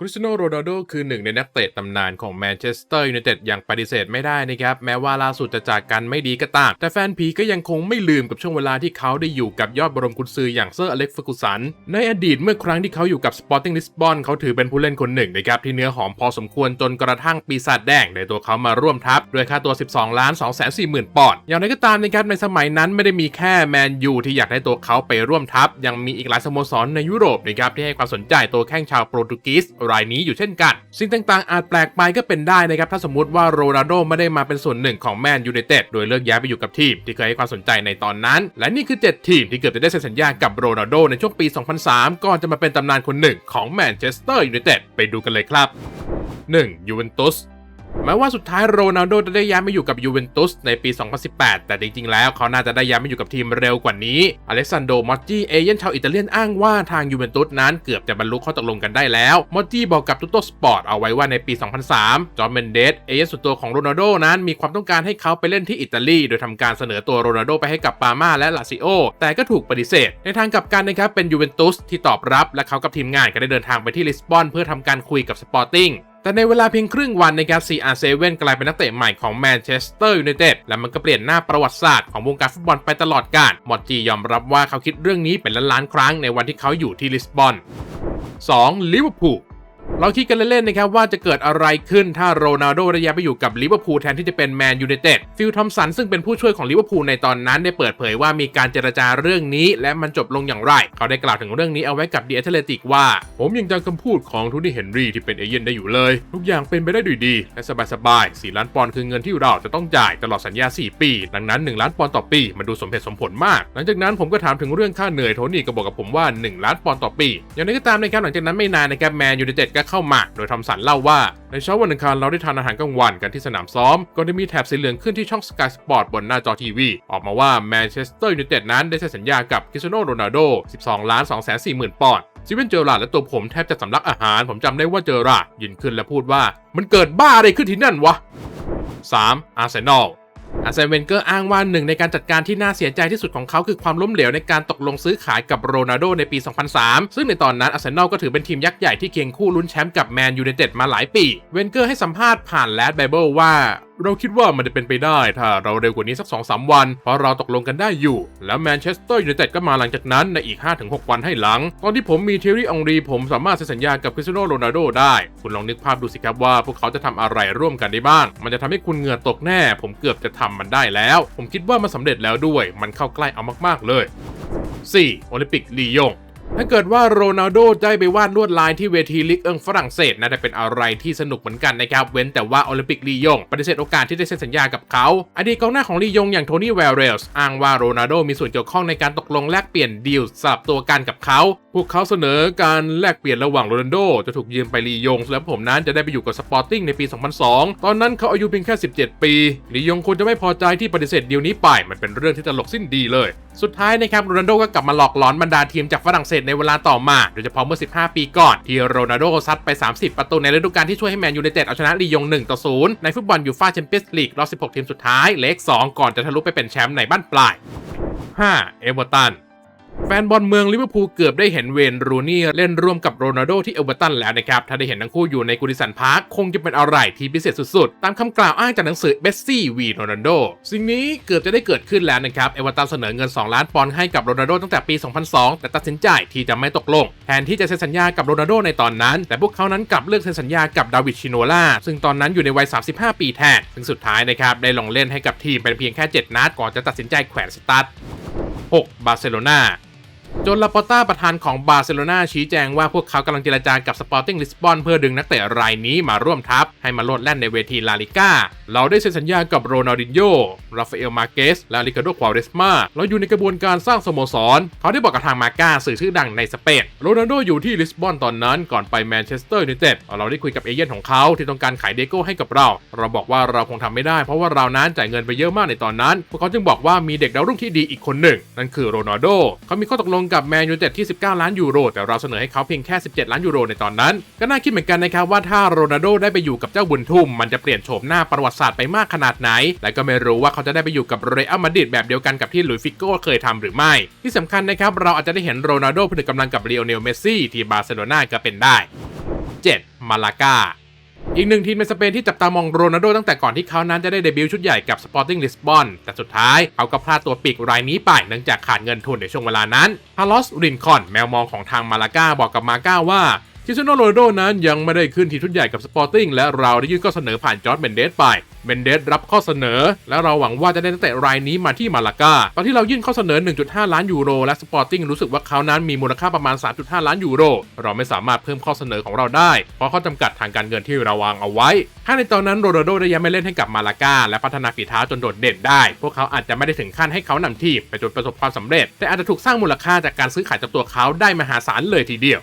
คริสเตียโนโรนัลโดคือหนึ่งในนักเตะตำนานของแมนเชสเตอร์ยูไนเต็ดอย่างปฏิเสธไม่ได้นะครับ แม้ว่าล่าสุดจะจากกันไม่ดีก็ตาม แต่แฟนผีก็ยังคงไม่ลืมกับช่วงเวลาที่เขาได้อยู่กับยอดบรมกุญซืออย่างเซอร์อเล็กซ์ฟอร์กูสัน ในอดีตเมื่อครั้งที่เขาอยู่กับสปอร์ติ้งลิสบอนเขาถือเป็นผู้เล่นคนหนึ่งนะครับที่เนื้อหอมพอสมควรจนกระทั่งปีศาจแดงในตัวเขามาร่วมทัพด้วยค่าตัว 12ล้าน2 4 0 0 0 0ปอนด์อย่างไรก็ตามนะครับในสมัยนั้นไม่ได้มีแค่แมนยูที่อยากได้ตัวเขาไปร่วมทัพยังมีอีกหลายสโมสรในยุโรปนะครับที่ให้ความสนใจตัวแข้งชาวโปรตุเกสรายนี้อยู่เช่นกัน สิ่งต่างๆอาจแปลกไปก็เป็นได้นะครับถ้าสมมติว่าโรนัลโดไม่ได้มาเป็นส่วนหนึ่งของแมนยูไนเต็ดโดยเลือกย้ายไปอยู่กับทีมที่เคยให้ความสนใจในตอนนั้น และนี่คือ 7 ทีมที่เกือบจะได้เซ็นสัญญากับโรนัลโดในช่วงปี 2003 ก่อนจะมาเป็นตำนานคนหนึ่งของแมนเชสเตอร์ยูไนเต็ดไปดูกันเลยครับ 1. ยูเวนตุส แม้ว่าสุดท้ายโรนัลโดจะได้ย้ายมาอยู่กับยูเวนตุสในปี 2018 แต่จริงๆ แล้วเขาน่าจะได้ย้ายมาอยู่กับทีมเร็วกว่านี้ อเล็กซานโด มอตจี้ เอเย่นชาวอิตาเลียนอ้างว่าทางยูเวนตุสนั้นเกือบจะบรรลุข้อตกลงกันได้แล้ว มอตจี้บอกกับตุตโตสปอร์ตเอาไว้ว่าในปี 2003 จอร์แมนเดส เอเย่นส่วนตัวของโรนัลโดนั้นมีความต้องการให้เขาไปเล่นที่อิตาลี โดยทำการเสนอตัวโรนัลโดไปให้กับปาม่าและลาซิโอ แต่ก็ถูกปฏิเสธ ในทางกลับกันนะครับ เป็นยูเวนตุสที่ตอบรับ และเขากับทีมงานก็ได้เดินทางไปที่ลิสบอน เพื่อทำการคุยกับสปอร์ติ้ง แต่ในเวลาเพียงครึ่งวันนะครับ CR7 กลายเป็นนักเตะใหม่ของแมนเชสเตอร์ยูไนเต็ดและมันก็เปลี่ยนหน้าประวัติศาสตร์ของวงการฟุตบอลไปตลอดกาลมอดจียอมรับว่าเขาคิดเรื่องนี้เป็นล้านๆครั้งในวันที่เขาอยู่ที่ลิสบอน 2. ลิเวอร์พูล เราคิดกันเล่นๆนะครับว่าจะเกิดอะไรขึ้นถ้าโรนัลโดได้ย้ายไปอยู่กับลิเวอร์พูลแทนที่จะเป็นแมนยูไนเต็ดฟิลทอมสันซึ่งเป็นผู้ช่วยของลิเวอร์พูลในตอนนั้นได้เปิดเผยว่ามีการเจรจาเรื่องนี้ และมันจบลงอย่างไร เขาได้กล่าวถึงเรื่องนี้เอาไว้กับดีแอตเลติกว่า ผมยังจำคำพูดของทูนี่เฮนรี่ที่เป็นเอเย่นได้อยู่เลย ทุกอย่างเป็นไปได้ด้วยดี และสบายๆ4ล้านปอนด์คือเงินที่เราจะต้องจ่ายตลอดสัญญา 4 ปี ดังนั้น 1 ล้านปอนด์ต่อปีมันดูสมเหตุสมผลมาก หลังจากนั้นผมก็ถามถึงเรื่องค่าเหนื่อยโทนี่ก็บอกกับผมว่า 1 ล้านปอนด์ต่อปี อย่างไรก็ตามนะครับหลังจากนั้นไม่นานนะครับแมนยูไนเต็ดก็เข้ามา โดยทอมสันเล่าว่าในเช้าวันอังคารเราได้ทานอาหารกลางวันกันที่สนามซ้อมก่อนจะมีแถบสีเหลืองขึ้นที่ช่อง Sky Sport บนหน้าจอทีวี ออกมาว่าแมนเชสเตอร์ยูไนเต็ดนั้นได้เซ็นสัญญากับคริสเตียโนโรนัลโด 12ล้าน2 4 0 0 0 0ปอนด์ซิเวนเจอร์ราดและตัวผมแทบจะสำลักอาหาร ผมจำได้ว่าเจอราร์ดยืนขึ้นและพูดว่า มันเกิดบ้าอะไรขึ้นที่นั่นวะ 3. อาร์เซนอล อาเซนเวนเกอร์อ้างว่าหนึ่งในการจัดการที่น่าเสียใจที่สุดของเขาคือความล้มเหลวในการตกลงซื้อขายกับโรนัลโดในปี 2003 ซึ่งในตอนนั้นอาร์เซนอลก็ถือเป็นทีมยักษ์ใหญ่ที่เคียงคู่ลุ้นแชมป์กับแมนยูไนเต็ดมาหลายปี เวนเกอร์ให้สัมภาษณ์ผ่านแลดไบเบิลว่า เราคิดว่ามันจะเป็นไปได้ถ้าเราเร็วกว่านี้สัก2-3วัน เพราะเราตกลงกันได้อยู่ แล้วแมนเชสเตอร์ยูไนเต็ดก็มาหลังจากนั้นในอีก 5-6 วันให้หลัง ตอนที่ผมมีเทอรี่องรีผมสามารถเซ็นสัญญากับคริสเตียโนโรนัลโดได้ คุณลองนึกภาพดูสิครับว่าพวกเขาจะทำอะไรร่วมกันได้บ้าง มันจะทำให้คุณเหงื่อตกแน่ ผมเกือบจะทำมันได้แล้ว ผมคิดว่ามันสำเร็จแล้วด้วย มันเข้าใกล้เอามากๆเลย 4. โอลิมปิกลียง ถ้าเกิดว่าโรนัลโดได้ไปวาดลวดลายที่เวทีลิกเอิงฝรั่งเศสน่าจะเป็นอะไรที่สนุกเหมือนกันนะครับ เว้นแต่ว่าโอลิมปิกลียงปฏิเสธโอกาสที่ได้เซ็นสัญญากับเขา อดีตกองหน้าของลียงอย่างโทนี่แวร์เรลส์อ้างว่าโรนัลโดมีส่วนเกี่ยวข้องในการตกลงแลกเปลี่ยนดีลสลับตัวกันกับเขา พวกเขาเสนอการแลกเปลี่ยนระหว่างโรนัลโดจะถูกยืมไปลียงและผมนั้นจะได้ไปอยู่กับสปอร์ติ้งในปี 2002 ตอนนั้นเขาอายุเพียงแค่ 17 ปีลียงคงจะไม่พอใจที่ปฏิเสธดีลนี้ไป มันเป็นเรื่องที่ตลกสิ้นดีเลย สุดท้ายนะครับโรนัลโดก็กลับมาหลอกหลอนบรรดาทีมจากฝรั่งเศสในเวลาต่อมาโดยเฉพาะเมื่อ 15 ปีก่อน ที่โรนัลโดซัดไป 30 ประตูในฤดูกาลที่ช่วยให้แมนยูไนเต็ดเอาชนะลียง1ต่อ0ในฟุตบอลยูฟ่าแชมเปี้ยนส์ลีกรอบ 16 ทีมสุดท้ายเลข2ก่อนจะทะลุไปเป็นแชมป์ในบ้านปลาย 5. เอเวอร์ตัน แฟนบอลเมืองลิเวอร์พูลเกือบได้เห็นเวนรูนี่เล่นร่วมกับโรนัลโดที่เอเวอร์ตันแล้วนะครับ ถ้าได้เห็นทั้งคู่อยู่ในกูดิสันพาร์คคงจะเป็นอะไรที่พิเศษสุดๆ ตามคำกล่าวอ้างจากหนังสือเบสซี่วีโรนัลโดสิ่งนี้เกือบจะได้เกิดขึ้นแล้วนะครับ เอเวอร์ตันเสนอเงิน 2 ล้านปอนด์ให้กับโรนัลโดตั้งแต่ปี 2002 แต่ตัดสินใจที่จะไม่ตกลง แทนที่จะเซ็นสัญญากับโรนัลโดในตอนนั้น แต่พวกเขานั้นกลับเลือกเซ็นสัญญากับดาวิดชิโนล่าซึ่งตอนนั้นอยู่ในวัย 35 ปีแทนซึ่งสุดท้ายนะครับได้ลงเล่นให้กับทีมเป็นเพียงแค่ 7 นัดก่อนจะตัดสินใจแขวนสตาร์ท 6. บาร์เซโลนา จนลาปอต้าประธานของบาร์เซโลนาชี้แจงว่าพวกเขากำลังเจรจากับสปอร์ติ้งลิสบอนเพื่อดึงนักเตะรายนี้มาร่วมทัพ ให้มาโลดแล่นในเวทีลาลิก้า เราได้เซ็นสัญญากับโรนัลดินโญราฟาเอลมาเกส และริคาโดควาเรสมาเราอยู่ในกระบวนการสร้างสโมสร เขาได้บอกกับทางมาก้าสื่อชื่อดังในสเปนโรนัลโดอยู่ที่ลิสบอนตอนนั้นก่อนไปแมนเชสเตอร์ยูไนเต็ดเราได้คุยกับเอเย่นของเขาที่ต้องการขายเดโก้ให้กับเรา เราบอกว่าเราคงทำไม่ได้ เพราะว่าเรานั้นจ่ายเงินไปเยอะมากในตอนนั้นพวกเขาจึงบอกว่ามีเด็กดาวรุ่งที่ดีอีกคนหนึ่งนั่นคือโรนัลโดเขามีข้อตกลงกับแมนยูเต็ดที่ 19 ล้านยูโร แต่เราเสนอให้เขาเพียงแค่ 17 ล้านยูโรในตอนนั้น ก็น่าคิดเหมือนกันนะครับว่าถ้าโรนัลโดได้ไปอยู่กับเจ้าบุญทุ่ม มันจะเปลี่ยนโฉมหน้าประวัติศาสตร์ไปมากขนาดไหน และก็ไม่รู้ว่าเขาจะได้ไปอยู่กับเรอัลมาดริดแบบเดียวกันกับที่หลุยส์ฟิโก้เคยทำหรือไม่ ที่สำคัญนะครับเราอาจจะได้เห็นโรนัลโดผนึกกำลังกับเลโอเนลเมสซี่ที่บาร์เซโลนาก็เป็นได้ 7 มาลากา อีกหนึ่งทีมในสเปนที่จับตามองโรนัลโดตั้งแต่ก่อนที่เขานั้นจะได้เดบิวต์ชุดใหญ่กับ Sporting Lisbon แต่สุดท้ายเขาก็พลาดตัวปีกรายนี้ไปเนื่องจากขาดเงินทุนในช่วงเวลานั้นฮาร์ลอสรินคอนแมวมองของทางมาลาก้าบอกกับมาก้าว่าคริสโนโรนัลโดนั้นยังไม่ได้ขึ้นทีมชุดใหญ่กับ Sporting และเราได้ยื่นข้อเสนอผ่านจอร์ดเบนเดสไป เบนเดสรับข้อเสนอ และเราหวังว่าจะได้นักเตะรายนี้มาที่มาลากา ตอนที่เรายื่นข้อเสนอ 1.5 ล้านยูโร และ Sporting รู้สึกว่าเขานั้นมีมูลค่าประมาณ 3.5 ล้านยูโร เราไม่สามารถเพิ่มข้อเสนอของเราได้ เพราะข้อจำกัดทางการเงินที่เราวางเอาไว้ ถ้าในตอนนั้นโรนัลโดได้ย้ายมาเล่นให้กับมาลากา และพัฒนาฝีเท้าจนโดดเด่นได้ พวกเขาอาจจะไม่ได้ถึงขั้นให้เขานำทีมไปจนประสบความสำเร็จ แต่อาจจะถูกสร้างมูลค่าจากการซื้อขายจากตัวเขาได้มหาศาลเลยทีเดียว